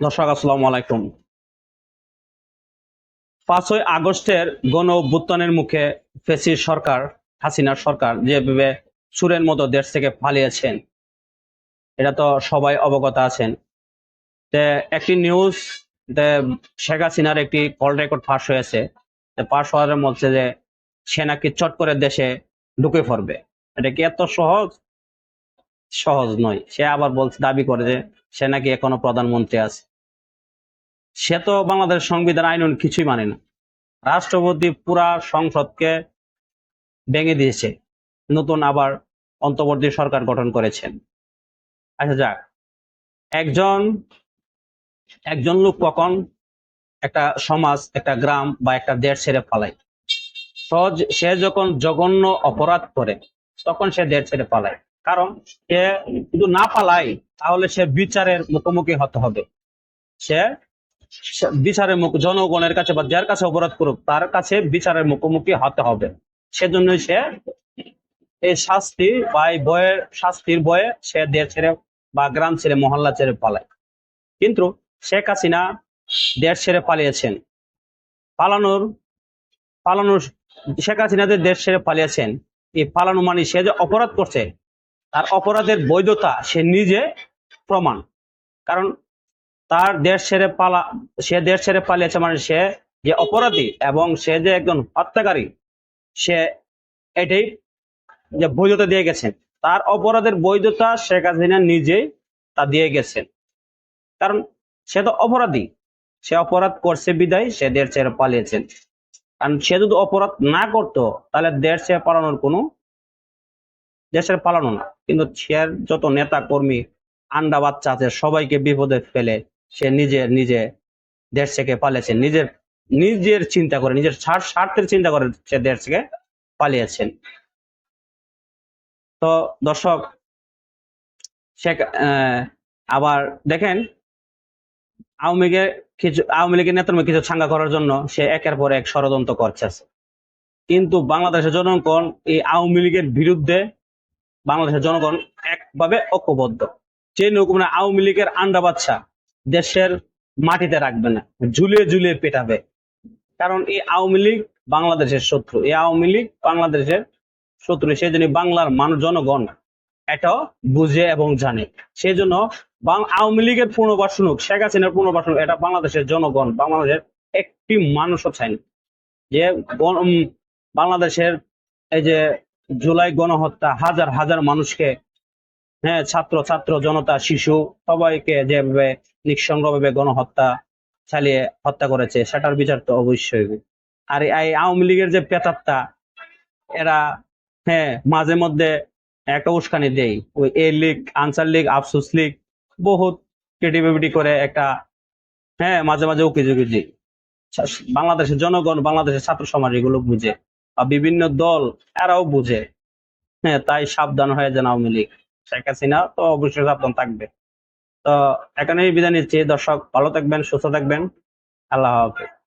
দর্শক, আসসালামু আলাইকুম। পাঁচই আগস্টের গণ অভ্যুত্থানের মুখে ফেসির সরকার, হাসিনার সরকার যেভাবে সুরের মতো দেশ থেকে পালিয়েছেন, এটা তো সবাই অবগত আছেন। একটি নিউজ শেখ হাসিনার একটি কল রেকর্ড ফাঁস হয়েছে। পাশ হওয়ার মধ্যে যে সে নাকি চট করে দেশে ঢুকে পড়বে। এটা কি এত সহজ? সহজ নয়। সে আবার বলছে, দাবি করে যে সে নাকি এখনও প্রধানমন্ত্রী আছে। সে তো বাংলাদেশ সংবিধান, আইন কিছুই মানে না। রাষ্ট্রপতি পুরা সংসদকে ভেঙে দিয়েছে। নতুন আবার অন্তর্বর্তী সরকার গঠন করেছেন। আচ্ছা যাক, একজন একজন লোক কখন একটা সমাজ, একটা গ্রাম বা একটা দেশ ছেড়ে পালায়? সহজ, সে যখন জঘন্য অপরাধ করে, তখন সে দেশ ছেড়ে পালায়। কারণ সে যদি না পালায়, তাহলে সে বিচারের মুখোমুখি হতে হবে। সে বিচারের মুখ, জনগণের কাছে বা যার কাছে অপরাধ করুক, তার কাছে বিচারের মুখোমুখি হতে হবে। সেজন্য সে এই শাস্তি বা বয়ের শাস্তির বয়ে সে দেশ ছেড়ে বা গ্রাম ছেড়ে, মহল্লা ছেড়ে পালায়। কিন্তু শেখ হাসিনা দেশ ছেড়ে পালিয়েছেন। পালানোর পালানোর, শেখ হাসিনাদের দেশ ছেড়ে পালিয়েছেন, এই পালানো মানে সে যে অপরাধ করছে তার অপরাধের বৈধতা সে নিজে প্রমাণ। কারণ তার দেশ ছেড়ে পালা, সে দেশ ছেড়ে পালিয়েছে মানে সে যে অপরাধী এবং সে যে একজন হত্যাকারী, সে এটাই যে বৈধতা দিয়ে গেছেন। তার অপরাধের বৈধতা শেখ হাসিনা নিজেই তা দিয়ে গেছেন। কারণ সে তো অপরাধী, সে অপরাধ করছে বিদায়, সে দেশ ছেড়ে পালিয়েছেন। কারণ সে যদি অপরাধ না করতো, তাহলে দেশ ছেড়ে পালানোর কোনো দেশের পালানো না। কিন্তু সে যত নেতা কর্মী আন্ডা বাচ্চা আছে, সবাইকে বিপদে ফেলে সে নিজে নিজে দেশ থেকে পালিয়েছেন নিজের নিজের চিন্তা করে, নিজের স্বার্থের চিন্তা করে সে দেশ থেকে পালিয়েছেন তো দর্শক, সে আবার দেখেন, আওয়ামী লীগের কিছু, আওয়ামী লীগের নেতার কিছু ছাঙ্গা করার জন্য সে একের পর এক ষড়যন্ত্র করছে। কিন্তু বাংলাদেশের জনগণ এই আওয়ামী লীগের বিরুদ্ধে বাংলাদেশের জনগণ একভাবে ঐক্যবদ্ধ। যে মানে আওয়ামী লীগের আন্ডা বাচ্চা দেশের মাটিতে রাখবে না, ঝুলিয়ে ঝুলিয়ে পেটাবে। কারণ এই আওয়ামী লীগ বাংলাদেশের শত্রু, এই আওয়ামী লীগ বাংলাদেশের শত্রু, সেই জন্য বাংলার মানুষ, জনগণ এটাও বুঝে এবং জানে। সেই জন্য আওয়ামী লীগের পুনর্বাসন হোক, শেখ হাসিনার পুনর্বাসন এটা বাংলাদেশের জনগণ, বাংলাদেশের একটি মানুষও চায় না। যে বাংলাদেশের এই যে জুলাই গণহত্যা, হাজার হাজার মানুষকে হ্যাঁ ছাত্র ছাত্র, জনতা, শিশু, সবাইকে যেভাবে নিঃসঙ্গভাবে গণহত্যা চালিয়ে হত্যা করেছে, সেটার বিচার তো অবশ্যই। আর এই আওয়ামী লীগের যে পেতাত্তা এরা হ্যাঁ মাঝে মধ্যে একটা উস্কানি দেয়। ওই এ লীগ, আনসার লীগ, আফসুস লীগ, বহুত ক্রিয়েটিভিটি করে একটা হ্যাঁ মাঝে মাঝে উকি ঝুঁকি দিই বাংলাদেশের জনগণ, বাংলাদেশের ছাত্র সমাজ এগুলো বুঝে। বিভিন্ন দল, এরাও বুঝে। হ্যাঁ তাই সাবধান হয়ে যান আওয়ামী লীগ। শেখ হাসিনা তো অবশ্যই সাবধান থাকবে। তো এখানেই বিদায় নিচ্ছি। দর্শক, ভালো থাকবেন, সুস্থ থাকবেন। আল্লাহ হাফেজ।